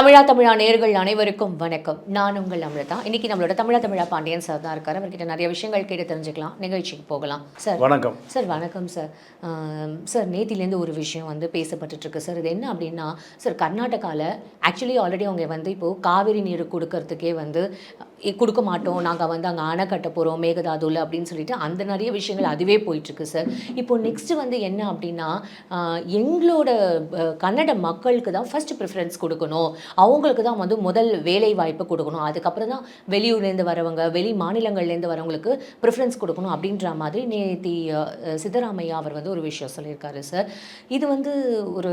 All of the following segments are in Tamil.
தமிழா தமிழா நேர்கள் அனைவருக்கும் வணக்கம். நான் உங்கள் அமிர்தா. இன்னைக்கு நம்மளோட தமிழா தமிழா பாண்டியன் சார் தான் இருக்காரு. அவர்கிட்ட நிறைய விஷயங்கள் கேட்டு தெரிஞ்சுக்கலாம். நிகழ்ச்சிக்கு போகலாம். சார் வணக்கம். சார் வணக்கம் சார் சார் நேத்திலேருந்து ஒரு விஷயம் வந்து பேசப்பட்டுட்டு இருக்கு சார் இது என்ன அப்படின்னா சார் கர்நாடகாவில் ஆக்சுவலி ஆல்ரெடி அவங்க வந்து இப்போது காவிரி நீர் கொடுக்கறதுக்கே வந்து கொடுக்க மாட்டோம். நாங்கள் வந்து அங்கே அணை கட்ட போகிறோம் மேகதாதுல அப்படின்னு சொல்லிட்டு அந்த நிறைய விஷயங்கள் அதுவே போயிட்டுருக்கு சார் இப்போ நெக்ஸ்ட்டு வந்து என்ன அப்படின்னா எங்களோட கன்னட மக்களுக்கு தான் ஃபஸ்ட் ப்ரிஃபரன்ஸ் கொடுக்கணும். அவங்களுக்கு தான் வந்து முதல் வேலை வாய்ப்பு கொடுக்கணும். அதுக்கப்புறம் தான் வெளியூர்லேருந்து வரவங்க வெளி மாநிலங்கள்லேருந்து வரவங்களுக்கு ப்ரிஃபரன்ஸ் கொடுக்கணும் அப்படின்ற மாதிரி நேத்தி சித்தராமையா அவர் வந்து ஒரு விஷயம் சொல்லியிருக்காரு சார் இது வந்து ஒரு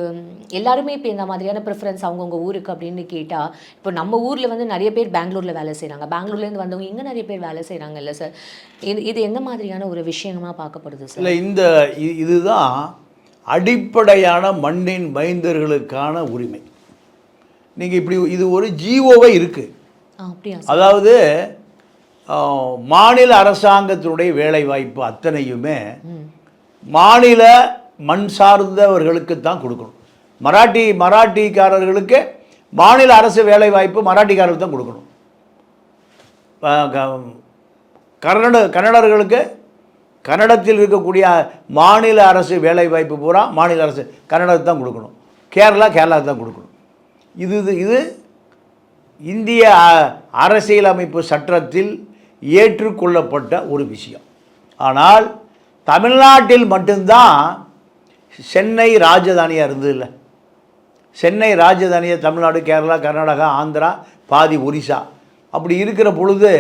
எல்லாருமே இப்போ இந்த மாதிரியான ப்ரிஃபரன்ஸ் அவங்கவுங்க ஊருக்கு அப்படின்னு கேட்டால் இப்போ நம்ம ஊரில் வந்து நிறைய பேர் பெங்களூரில் வேலை செய்கிறாங்க பெங்களூர்லேருந்து வந்தவங்க இங்கே நிறைய பேர் வேலை செய்கிறாங்கல்ல சார் இது இது எந்த மாதிரியான ஒரு விஷயமா பார்க்கப்படுது சார் இல்லை இந்த இதுதான் அடிப்படையான மண்ணின் மைந்தர்களுக்கான உரிமை. நீங்கள் இப்படி இது ஒரு ஜீவோவே இருக்குது அதாவது மாநில அரசாங்கத்தினுடைய வேலை வாய்ப்பு அத்தனையுமே மாநில மண் சார்ந்தவர்களுக்கு தான் கொடுக்கணும். மராட்டி மராட்டிக்காரர்களுக்கு மாநில அரசு வேலை வாய்ப்பு மராட்டிக்காரர்களுக்கு தான் கொடுக்கணும். கன்னட கன்னடர்களுக்கு கன்னடத்தில் இருக்கக்கூடிய மாநில அரசு வேலைவாய்ப்பு பூரா மாநில அரசு கன்னடத்துக்கு தான் கொடுக்கணும். கேரளா கேரளாவுக்கு தான் கொடுக்கணும். இது இது- இந்திய அ- அரசியலமைப்பு சட்டத்தில் ஏற்றுக்கொள்ளப்பட்ட ஒரு விஷயம். ஆனால் தமிழ்நாட்டில் மட்டும்தான் சென்னை ராஜதானியாக இருந்தது இல்லை சென்னை ராஜதானியை தமிழ்நாடு கேரளா கர்நாடகா ஆந்திரா பாதி ஒரிசா. அப்படி இருக்கிற பொழுது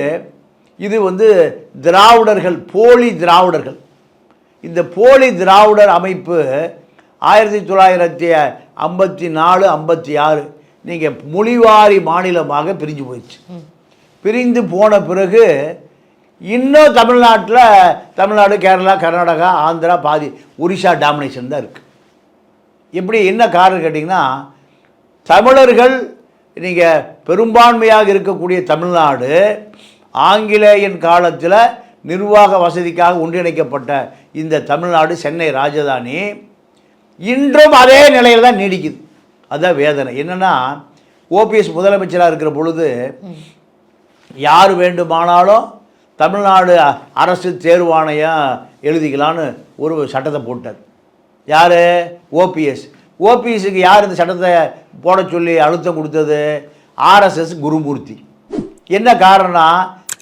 இது வந்து திராவிடர்கள் போலி திராவிடர்கள். இந்த போலி திராவிடர் அமைப்பு ஆயிரத்தி தொள்ளாயிரத்தி ஐம்பத்தி நாலு ஐம்பத்தி ஆறு நீங்கள் மொழிவாரி மாநிலமாக பிரிஞ்சு போயிடுச்சு. பிரிந்து போன பிறகு இன்னும் தமிழ்நாட்டில் தமிழ்நாடு கேரளா கர்நாடகா ஆந்திரா பாதி ஒரிசா டாமினேஷன் தான் இருக்குது எப்படி என்ன காரணம் கேட்டிங்கன்னா தமிழர்கள் நீங்கள் பெரும்பான்மையாக இருக்கக்கூடிய தமிழ்நாடு ஆங்கிலேயன் காலத்தில் நிர்வாக வசதிக்காக ஒன்றிணைக்கப்பட்ட இந்த தமிழ்நாடு சென்னை ராஜதானி இன்றும் அதே நிலையில் தான் நீடிக்குது. அதான் வேதனை. என்னென்னா ஓபிஎஸ் முதலமைச்சராக இருக்கிற பொழுது யார் வேண்டுமானாலும் தமிழ்நாடு அரசு தேர்வாணையம் எழுதிக்கலான்னு ஒரு சட்டத்தை போட்டார். யார்? ஓபிஎஸ். ஓபிஎஸ்க்கு யார் இந்த சட்டத்தை போட சொல்லி அழுத்தம் கொடுத்தது? ஆர்எஸ்எஸ் குருமூர்த்தி. என்ன காரணம்னா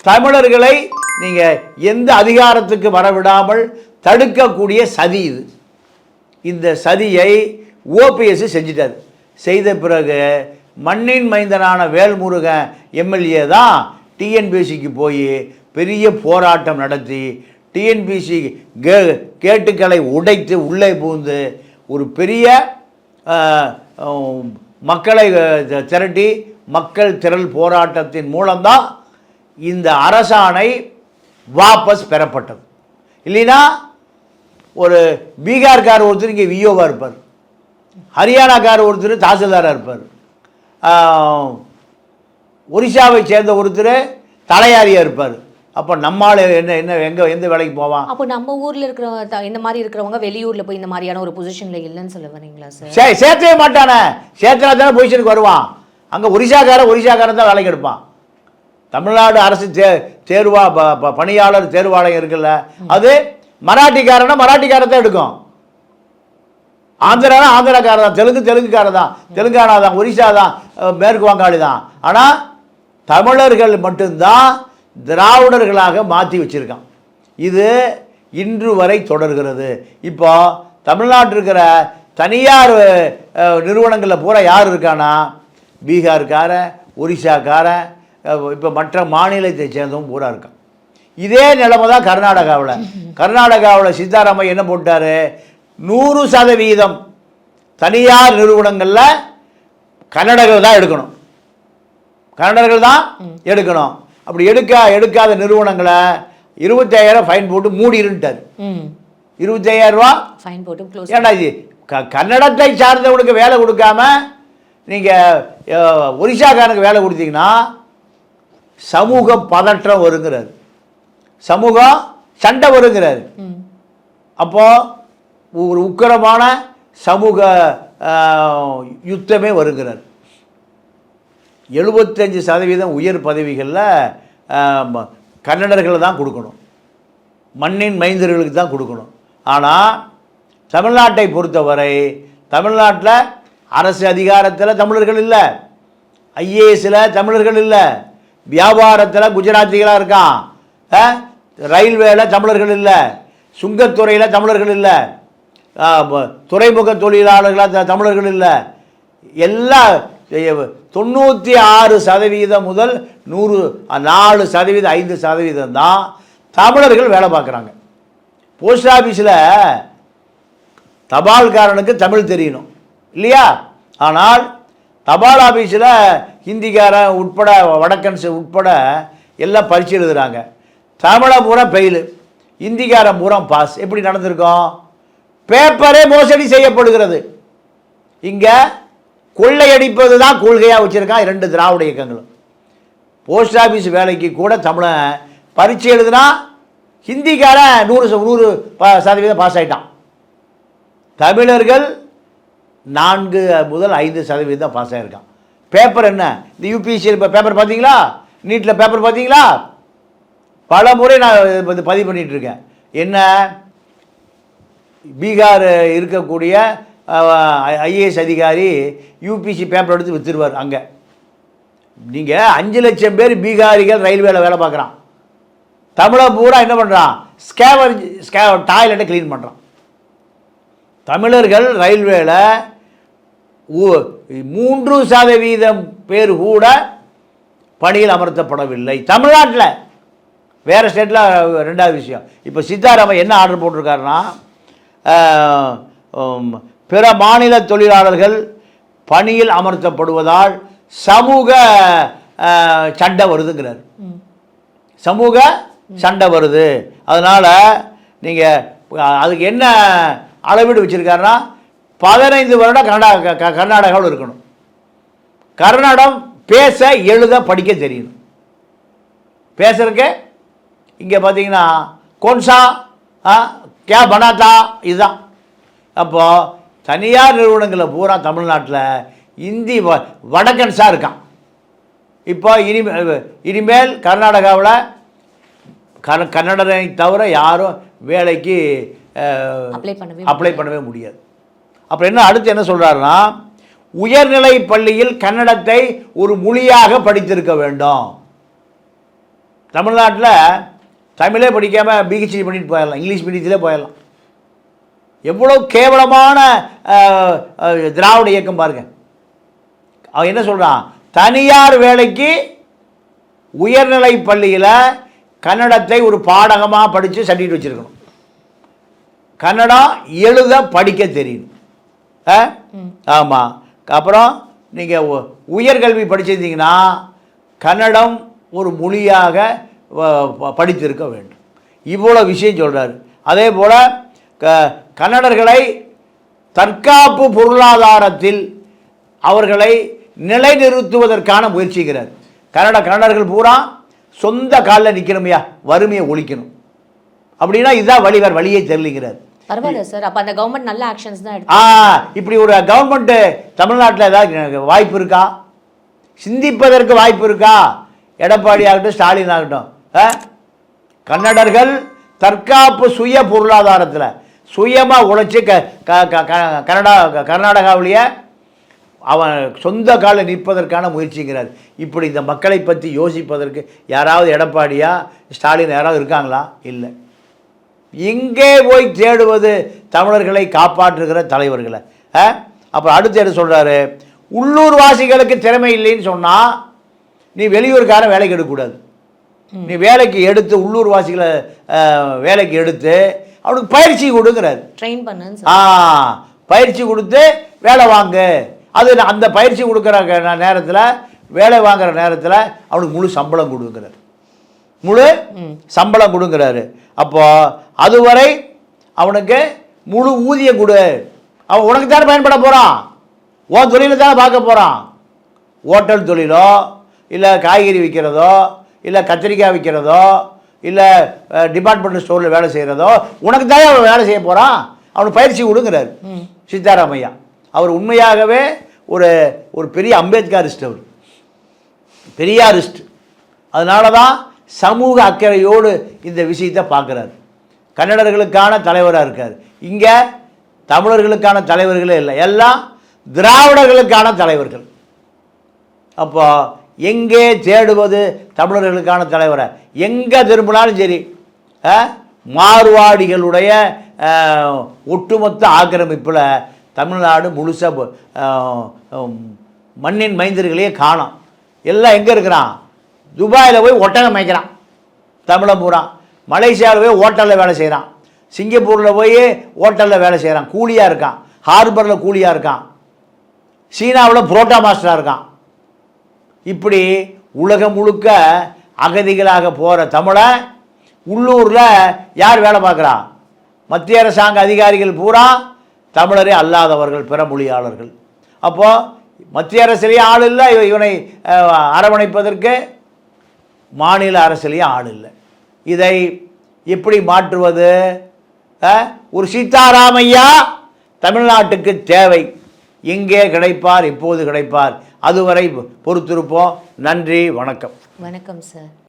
தமிழர்களை நீங்கள் எந்த அதிகாரத்துக்கு வரவிடாமல் தடுக்கக்கூடிய சதி இது. இந்த சதியை ஓபிஎஸ் செஞ்சிட்டார். செய்த பிறகு மண்ணின் மைந்தனான வேல்முருகன் எம்எல்ஏ தான் டிஎன்பிசிக்கு போய் பெரிய போராட்டம் நடத்தி டிஎன்பிசி கே கேட்டுக்களை உடைத்து உள்ளே புகுந்து ஒரு பெரிய மக்களை திரட்டி மக்கள் திரள் போராட்டத்தின் மூலம்தான் இந்த அரசாணை வாபஸ் பெறப்பட்டது. இல்லைன்னா ஒரு பீகார்கார் ஒருத்தர் இங்கே விஓவாக இருப்பார். ஹரியானாக்கார் ஒருத்தர் தாசில்தாராக இருப்பார். ஒரிசாவை சேர்ந்த ஒருத்தர் தலையாரியாக இருப்பார். அப்போ நம்மால் என்ன என்ன எங்கே எந்த வேலைக்கு போவான்? அப்போ நம்ம ஊர்ல இருக்கிற இந்த மாதிரி இருக்கிறவங்க வெளியூர்ல போய் இந்த மாதிரியான ஒரு பொசிஷன்ல இல்லைன்னு சொல்ல வரீங்களா சார் சே சேர்த்தவே மாட்டானே. சேர்த்தனா தானே பொசிஷனுக்கு வருவான். அங்கே ஒரிசாக்காரன் ஒரிசாக்காரன் தான் வேலைக்கு எடுப்பான். தமிழ்நாடு அரசு தே தேர்வா பணியாளர் தேர்வாலயம் இருக்குல்ல அது மராட்டிக்காரனா மராட்டிக்காரன் தான் எடுக்கும். ஆந்திரானா ஆந்திராக்காரன் தான் தெலுங்கு தெலுங்குக்காரன் தான். தெலுங்கானா தான் ஒரிசா தான் மேற்கு வங்காளி தான். ஆனால் தமிழர்கள் மட்டும்தான் திராவிடர்களாக மாற்றி வச்சிருக்கான். இது இன்று வரை தொடர்கிறது. இப்போ தமிழ்நாட்டில் இருக்கிற தனியார் நிறுவனங்களில் பூரா யார் இருக்கானா பீகார்காரன் ஒரிசாக்காரன் இப்போ மற்ற மாநிலத்தை சேர்ந்தவங்க பூரா இருக்கான். இதே நிலைமை தான் கர்நாடகாவில். கர்நாடகாவில் சித்தாராமையா என்ன போட்டார்? நூறு சதவீதம் தனியார் நிறுவனங்களில் கன்னடர்கள் தான் எடுக்கணும். கன்னடர்கள் தான் எடுக்கணும். அப்படி எடுக்க எடுக்காத நிறுவனங்களை இருபத்தாயிரம் ஃபைன் போட்டு மூடிருன்ட்டார். ம். இருபத்தையாயிரம் ரூபா ஃபைன் போட்டு ஏன்டா இது? க கன்னடத்தை சார்ந்தவனுக்கு வேலை கொடுக்காம நீங்கள் ஒரிசாக்காரனுக்கு வேலை கொடுத்தீங்கன்னா சமூக பதற்றம் வருங்கிறார். சமூகம் சண்டை வருங்கிறார். அப்போது ஒரு உக்கிரமான சமூக யுத்தமே வருகிறார் எழுபத்தஞ்சு சதவீதம் உயர் பதவிகளில் கன்னடர்களை தான் கொடுக்கணும். மண்ணின் மைந்தர்களுக்கு தான் கொடுக்கணும். ஆனால் தமிழ்நாட்டை பொறுத்தவரை தமிழ்நாட்டில் அரசு அதிகாரத்தில் தமிழர்கள் இல்லை. ஐஏஎஸில் தமிழர்கள் இல்லை. வியாபாரத்தில் குஜராத்திகளாக இருக்கான். ரயில்வேயில் ரயில்வேல தமிழர்கள் இல்லை. சுங்கத்துறையில் தமிழர்கள் இல்லை. துறைமுக தொழிலாளர்களாக தமிழர்கள் இல்லை. எல்லா தொண்ணூற்றி ஆறு சதவீதம் முதல் நூறு நாலு சதவீதம் ஐந்து சதவீதம் தான் தமிழர்கள் வேலை பார்க்குறாங்க. போஸ்ட் ஆஃபீஸில் தபால்காரனுக்கு தமிழ் தெரியணும். இல்லையா? ஆனால் தபால் ஆஃபீஸில் ஹிந்திக்காரன் உட்பட வடக்கன்ஸ் உட்பட எல்லாம் பரிச்சு எழுதுகிறாங்க தமிழை பூரா ஃபெயிலு ஹிந்திக்காரன் பூரா பாஸ் எப்படி நடந்திருக்கோம்? பேப்பரே மோசடி செய்யப்படுகிறது. இங்கே கொள்ளையடிப்பது தான் கொள்கையாக வச்சுருக்கான் இரண்டு திராவிட இயக்கங்களும். போஸ்ட் ஆஃபீஸ் வேலைக்கு கூட தமிழை பரீட்சை எழுதுனா ஹிந்திக்காரன் நூறு நூறு ப- சதவீதம் பாஸ் ஆகிட்டான் தமிழர்கள் நான்கு முதல் ஐந்து சதவீதம் பாஸ் ஆகிருக்கான் பேப்பர் என்ன? இந்த யூபிஎஸ்சி இப்போ பேப்பர் பார்த்தீங்களா? நீட்டில் பேப்பர் பார்த்தீங்களா? பல முறை நான் இது பதிவு பண்ணிகிட்ருக்கேன் என்ன? பீகார் இருக்கக்கூடிய ஐஏஎஸ் அதிகாரி யூபிசி பேப்பர் எடுத்து விற்றுருவார் அங்கே. நீங்கள் அஞ்சு லட்சம் பேர் பீகாரிகள் ரயில்வேல வேலை பார்க்குறான். தமிழை பூரா என்ன பண்ணுறான் ஸ்கேவர் ஸ்கே டாய்லெட்டை க்ளீன் பண்ணுறான் தமிழர்கள் ரயில்வேல ஊ- மூன்று சதவீதம் பேர் கூட பணியில் அமர்த்தப்படவில்லை. தமிழ்நாட்டில். வேறு ஸ்டேட்டில் ரெண்டாவது விஷயம். இப்போ சித்தாராமன் என்ன ஆர்டர் போட்டிருக்காருன்னா பிற மாநில தொழிலாளர்கள் பணியில் அமர்த்தப்படுவதால் சமூக சண்டை வருதுங்கிறார். சமூக சண்டை வருது. அதனால் நீங்கள் அதுக்கு என்ன அளவீடு வச்சுருக்காருன்னா பதினைந்து வருடம் கர்நாடகா கர்நாடகாவில் இருக்கணும். கர்நாடகம் பேச எழுத படிக்க தெரியணும் பேசுறதுக்கு இங்கே பார்த்தீங்கன்னா கோன்சா கே பனாத்தா இதுதான். அப்போது தனியார் நிறுவனங்களில் பூரா தமிழ்நாட்டில் இந்தி வ வடக்கன்ஸாக இருக்கான். இப்போ இனிமே இனிமேல் கர்நாடகாவில் கர் கன்னடரை தவிர யாரும் வேலைக்கு அப்ளை பண்ணவே முடியாது. அப்புறம் என்ன அடுத்து என்ன சொல்கிறாருன்னா உயர்நிலை பள்ளியில் கன்னடத்தை ஒரு மொழியாக படித்திருக்க வேண்டும். தமிழ்நாட்டில் தமிழே படிக்காமல் பிஹெச்டி பண்ணிட்டு போயிடலாம் இங்கிலீஷ் மீடியத்திலே போயிடலாம். எவ்வளோ கேவலமான திராவிட இயக்கம் பாருங்க. அவன் என்ன சொல்கிறான் தனியார் வேலைக்கு உயர்நிலை பள்ளியில் கன்னடத்தை ஒரு பாடகமாக படித்து சர்டிஃபிகேட் வச்சுருக்கணும். கன்னடம் எழுத படிக்க தெரியணும் ஆமாம் அப்புறம் நீங்கள் உயர்கல்வி படிச்சிருந்தீங்கன்னா கன்னடம் ஒரு மொழியாக படித்திருக்க வேண்டும். இவ்வளோ விஷயம் சொல்கிறாரு அதே போல் க கன்னடர்களை தற்காப்பு பொருளாதாரத்தில் அவர்களை நிலைநிறுத்துவதற்கான முயற்சிக்கிறார். கன்னட கன்னடர்கள் பூரா சொந்த காலில் நிற்கணுமையா வறுமையை ஒழிக்கணும். அப்படின்னா இதுதான் வழி வேறு வழியே தெரியலைங்கிறார் பரவாயில்ல சார் அப்ப அந்த கவர்மெண்ட் நல்ல ஆக்ஷன்ஸ் தான் எடுத்து ஆ இப்படி ஒரு கவர்மெண்ட்டு தமிழ்நாட்டில் ஏதாவது வாய்ப்பு இருக்கா? சிந்திப்பதற்கு வாய்ப்பு இருக்கா? எடப்பாடி ஆகட்டும் ஸ்டாலின் ஆகட்டும்? கன்னடர்கள் தற்காப்பு சுய பொருளாதாரத்தில் சுயமாக உழைச்சி க க- கனடா கர்நாடகாவிலேயே அவன் சொந்த காலில் நிற்பதற்கான முயற்சிங்கிறார் இப்படி இந்த மக்களை பற்றி யோசிப்பதற்கு யாராவது எடப்பாடியா ஸ்டாலின் யாராவது இருக்காங்களா? இல்லை. எங்கே போய் தேடுவது தமிழர்களை காப்பாற்றுகிற தலைவர்களை? அப்புறம் அடுத்து என்ன சொல்கிறாரு உள்ளூர் வாசிகளுக்கு திறமை இல்லைன்னு சொன்னால் நீ வெளியூர்காரன் வேலைக்கு எடுக்கக்கூடாது. நீ வேலைக்கு எடுத்து உள்ளூர் வாசிகளை வேலைக்கு எடுத்து அவனுக்கு பயிற்சி கொடுங்கிறாரு ட்ரெயின் பண்ணுன்னு ஆ பயிற்சி கொடுத்து வேலை வாங்கு. அது அந்த பயிற்சி கொடுக்குற நேரத்தில் வேலை வாங்குற நேரத்தில் அவனுக்கு முழு சம்பளம் கொடுக்குறாரு. முழு சம்பளம் கொடுக்குறாரு. அப்போ அதுவரை அவனுக்கு முழு ஊதியம் கொடு. அவன் உனக்கு தானே பயன்பட போகிறான் உன் தொழிலை தானே பார்க்க போகிறான் ஹோட்டல் தொழிலோ இல்லை காய்கறி விற்கிறதோ இல்லை கத்திரிக்காய் விற்கிறதோ இல்லை டிபார்ட்மெண்ட் ஸ்டோரில் வேலை செய்கிறதோ உனக்கு தானே அவன் வேலை செய்ய போகிறான் அவனுக்கு பயிற்சி கொடுங்கிறார். சித்தாராமையா. அவர் உண்மையாகவே ஒரு ஒரு பெரிய அம்பேத்கரிஸ்ட் அவர். பெரியாரிஸ்ட். அதனால தான் சமூக அக்கறையோடு இந்த விஷயத்தை பார்க்குறாரு. கன்னடர்களுக்கான தலைவராக இருக்கார். இங்கே தமிழர்களுக்கான தலைவர்களே இல்லை. எல்லாம் திராவிடர்களுக்கான தலைவர்கள். அப்போ எங்கே தேடுவது தமிழர்களுக்கான தலைவரை? எங்கே திரும்பினாலும் சரி அஹ், மார்வாடிகளுடைய ஒட்டுமொத்த ஆக்கிரமிப்பில் தமிழ்நாடு முழுசாக மண்ணின் மைந்தர்களையே காணும். எல்லாம் எங்கே இருக்கிறான்? துபாயில் போய் ஒட்டகம் மேய்க்கிறான். தமிழம் பூரா. மலேசியாவில் போய் ஹோட்டலில் வேலை செய்கிறான் சிங்கப்பூரில் போய் ஹோட்டலில் வேலை செய்கிறான் கூலியாக இருக்கான். ஹார்பரில் கூலியாக இருக்கான். சீனாவில் புரோட்டா மாஸ்டராக இருக்கான். இப்படி உலகம் முழுக்க அகதிகளாக போகிற தமிழை உள்ளூரில் யார் வேலை பார்க்குறா? மத்திய அரசாங்க அதிகாரிகள் பூரா தமிழரே அல்லாதவர்கள் பிற மொழியாளர்கள். அப்போது மத்திய அரசுலேயும் ஆள் இல்லை இவனை அரவணைப்பதற்கு மாநில அரசுலேயும் ஆள் இல்லை. இதை எப்படி மாற்றுவது ஒரு சீதாராமையா தமிழ்நாட்டுக்கு தேவை. எங்கே கிடைப்பார் எப்போது கிடைப்பார். அதுவரை பொறுத்திருப்போம். நன்றி வணக்கம். வணக்கம் சார்.